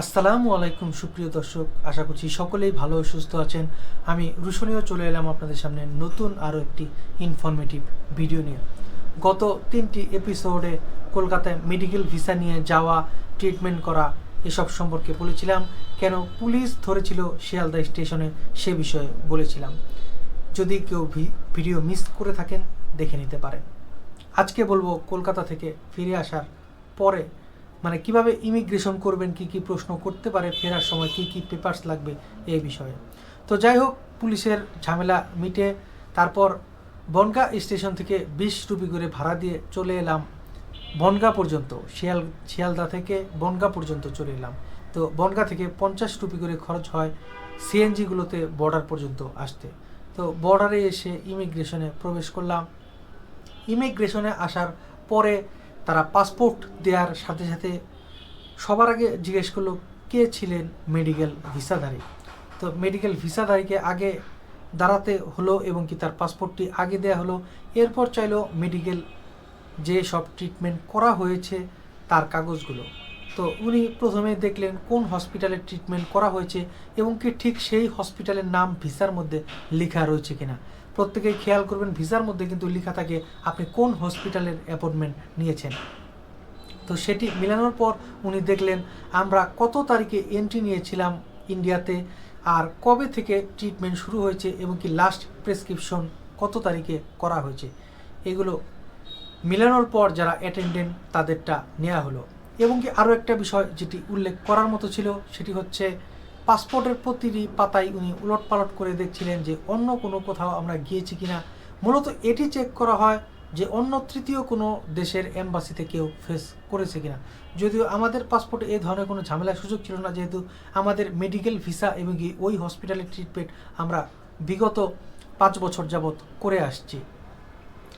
আসসালামু আলাইকুম, সুপ্রিয় দর্শক। আশা করছি সকলেই ভালো সুস্থ আছেন। আমি রুশনীয় চলে এলাম আপনাদের সামনে নতুন আরও একটি ইনফরমেটিভ ভিডিও নিয়ে। গত তিনটি এপিসোডে কলকাতায় মেডিকেল ভিসা নিয়ে যাওয়া ট্রিটমেন্ট করা, এসব সম্পর্কে বলেছিলাম। কেন পুলিশ ধরেছিল শিয়ালদা স্টেশনে সে বিষয়ে বলেছিলাম। যদি কেউ ভিডিও মিস করে থাকেন, দেখে নিতে পারেন। আজকে বলব কলকাতা থেকে ফিরে আসার পরে মানে কীভাবে ইমিগ্রেশন করবেন, কি কি প্রশ্ন করতে পারে, ফেরার সময় কি কি পেপারস লাগবে এই বিষয়ে। তো যাই হোক, পুলিশের ঝামেলা মিটে, তারপর বনগা স্টেশন থেকে বিশ রুপি করে ভাড়া দিয়ে চলে এলাম বনগা পর্যন্ত, শিয়াল, শিয়ালদা থেকে বনগা পর্যন্ত চলে এলাম। তো বনগা থেকে পঞ্চাশ রুপি করে খরচ হয় সিএনজিগুলোতে বর্ডার পর্যন্ত আসতে। তো বর্ডারে এসে ইমিগ্রেশনে প্রবেশ করলাম। ইমিগ্রেশনে আসার পরে তারা পাসপোর্ট দেওয়ার সাথে সাথে সবার আগে জিজ্ঞেস করল, কে ছিলেন মেডিকেল ভিসাধারী? তো মেডিকেল ভিসাধারীকে আগে দাঁড়াতে হলো এবং কি তার পাসপোর্টটি আগে দেওয়া হলো। এরপর চাইলো মেডিকেল যে সব ট্রিটমেন্ট করা হয়েছে তার কাগজগুলো। তো উনি প্রথমে দেখলেন কোন হসপিটালে ট্রিটমেন্ট করা হয়েছে এবং কি ঠিক সেই হসপিটালের নাম ভিসার মধ্যে লেখা রয়েছে কিনা। প্রত্যেকেই খেয়াল করবেন, ভিসার মধ্যে কিন্তু লেখা থাকে আপনি কোন হসপিটালের অ্যাপয়েন্টমেন্ট নিয়েছেন। তো সেটি মেলানোর পর উনি দেখলেন, আমরা কত তারিখে এন্ট্রি নিয়েছিলাম ইন্ডিয়াতে আর কবে থেকে ট্রিটমেন্ট শুরু হয়েছে এবং কি লাস্ট প্রেসক্রিপশন কত তারিখে করা হয়েছে। এগুলো মেলানোর পর যারা অ্যাটেন্ডেন্ট তাদেরটা নেওয়া হলো। এবং কি আরও একটা বিষয় যেটি উল্লেখ করার মতো ছিল সেটি হচ্ছে পাসপোর্টের প্রতিটি পাতায় উনি উলট পালট করে দেখছিলেন যে অন্য কোনো কোথাও আমরা গিয়েছি কিনা। মূলত এটি চেক করা হয় যে অন্য তৃতীয় কোনো দেশের এম্বাসিতে কেউ ফেস করেছে কিনা। যদিও আমাদের পাসপোর্টে এই ধরনের কোনো ঝামেলার সুযোগ ছিল না, যেহেতু আমাদের মেডিকেল ভিসা এবং ওই হসপিটালের ট্রিটমেন্ট আমরা বিগত পাঁচ বছর যাবৎ করে আসছি।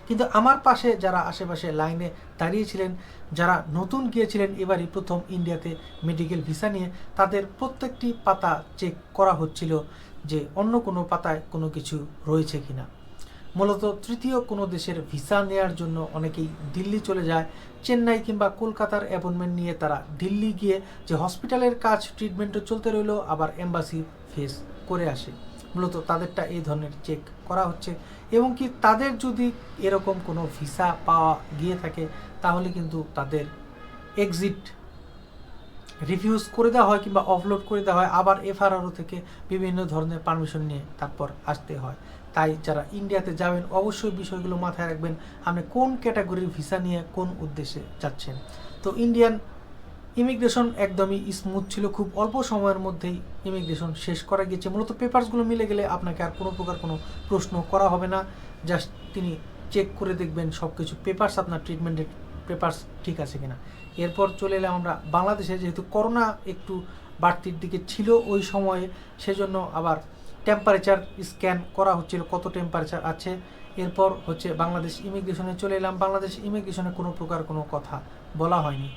কিন্তু আমার পাশে যারা আশেপাশে লাইনে দাঁড়িয়েছিলেন যারা নতুন গিয়েছিলেন এবারই প্রথম ইন্ডিয়াতে মেডিকেল ভিসা নিয়ে, তাদের প্রত্যেকটি পাতা চেক করা হচ্ছিল যে অন্য কোনো পাতায় কোনো কিছু রয়েছে কিনা। মূলত তৃতীয় কোনো দেশের ভিসা নেয়ার জন্য অনেকেই দিল্লি চলে যায়। চেন্নাই কিংবা কলকাতার অ্যাপয়েন্টমেন্ট নিয়ে তারা দিল্লি গিয়ে যে হসপিটালের কাজ ট্রিটমেন্টও চলতে রইল, আবার এম্বাসি ফেস করে আসে। মূলত তাদেরটা এই ধরনের চেক করা হচ্ছে। এবং কি তাদের যদি এরকম কোনো ভিসা পাওয়া গিয়ে থাকে, তাহলে কিন্তু তাদের এক্সিট রিফিউজ করে দেওয়া হয় কিংবা অফলোড করে দেওয়া হয়। আবার এফআরআরও থেকে বিভিন্ন ধরনের পারমিশন নিয়ে তারপর আসতে হয়। তাই যারা ইন্ডিয়াতে যাবেন, অবশ্যই বিষয়গুলো মাথায় রাখবেন, আপনি কোন ক্যাটাগরির ভিসা নিয়ে কোন উদ্দেশ্যে যাচ্ছেন। তো ইন্ডিয়ান ইমিগ্রেশন একদমই স্মুথ ছিল। খুব অল্প সময়ের মধ্যেই ইমিগ্রেশন শেষ করা গিয়েছে। মূলত পেপারসগুলো মিলে গেলে আপনাকে আর কোনো প্রকার কোনো প্রশ্ন করা হবে না। জাস্ট তিনি চেক করে দেখবেন সব কিছু পেপারস আপনার ট্রিটমেন্টের পেপারস ঠিক আছে কিনা। এরপর চলে এলাম আমরা বাংলাদেশে। যেহেতু করোনা একটু বাড়তির দিকে ছিল ওই সময়ে, সেজন্য আবার টেম্পারেচার স্ক্যান করা হচ্ছিল কত টেম্পারেচার আছে। এরপর হচ্ছে বাংলাদেশ ইমিগ্রেশনে চলে এলাম। বাংলাদেশ ইমিগ্রেশনে কোনো প্রকার কোনো কথা বলা হয়নি।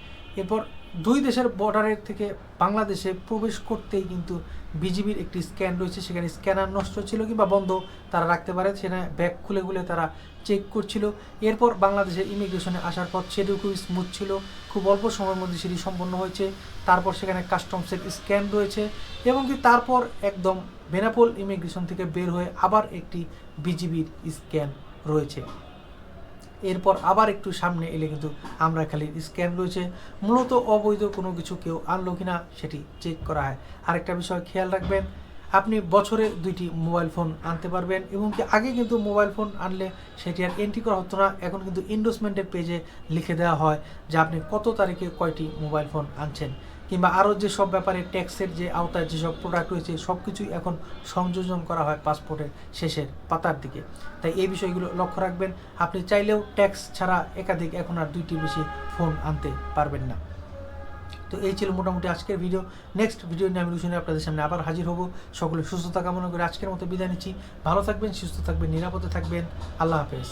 এরপর দুই দেশের বর্ডারের থেকে বাংলাদেশে প্রবেশ করতেই কিন্তু বিজিবির একটি স্ক্যান রয়েছে। সেখানে স্ক্যানার নষ্ট ছিল কিংবা বন্ধ তারা রাখতে পারে সেখানে ব্যাগ খুলে খুলে তারা চেক করছিল। এরপর বাংলাদেশের ইমিগ্রেশনে আসার পর সেটিও খুব স্মুথ ছিল। খুব অল্প সময়ের মধ্যে সেটি সম্পন্ন হয়েছে। তারপর সেখানে কাস্টমসের স্ক্যান রয়েছে এবং কি তারপর একদম বেনাপোল ইমিগ্রেশন থেকে বের হয়ে আবার একটি বিজিবির স্ক্যান রয়েছে। এরপর আবার একটু সামনে এলে কিন্তু আমরা খালি স্ক্যান রয়েছে। মূলত অবৈধ কোনো কিছু কেউ আনলো কিনা সেটি চেক করা হয়। আরেকটা বিষয় খেয়াল রাখবেন আপনি বছরে দুইটি মোবাইল ফোন আনতে পারবেন এবং কি আগে কিন্তু মোবাইল ফোন আনলে সেটি আর এন্ট্রি করা হতো না। এখন কিন্তু ইন্ডোসমেন্টের পেজে লিখে দেওয়া হয় যে আপনি কত তারিখে কয়টি মোবাইল ফোন আনছেন। কিংবা আরও সব ব্যাপারে ট্যাক্সের যে আওতায় যেসব প্রোডাক্ট রয়েছে সব কিছুই এখন সংযোজন করা হয় পাসপোর্টের শেষের পাতার দিকে। তাই এই বিষয়গুলো লক্ষ্য রাখবেন। আপনি চাইলেও ট্যাক্স ছাড়া একাধিক এখন আর দুইটি বেশি ফোন আনতে পারবেন না। তো এই ছিল মোটামুটি আজকের ভিডিও নেক্সট ভিডিও নিয়ে আমি রুশনে আপনাদের সামনে আবার হাজির হব। সকলে সুস্থতা কামনা করে আজকের মতো বিদায় নিচ্ছি। ভালো থাকবেন, সুস্থ থাকবেন, নিরাপদে থাকবেন। আল্লাহ হাফেজ।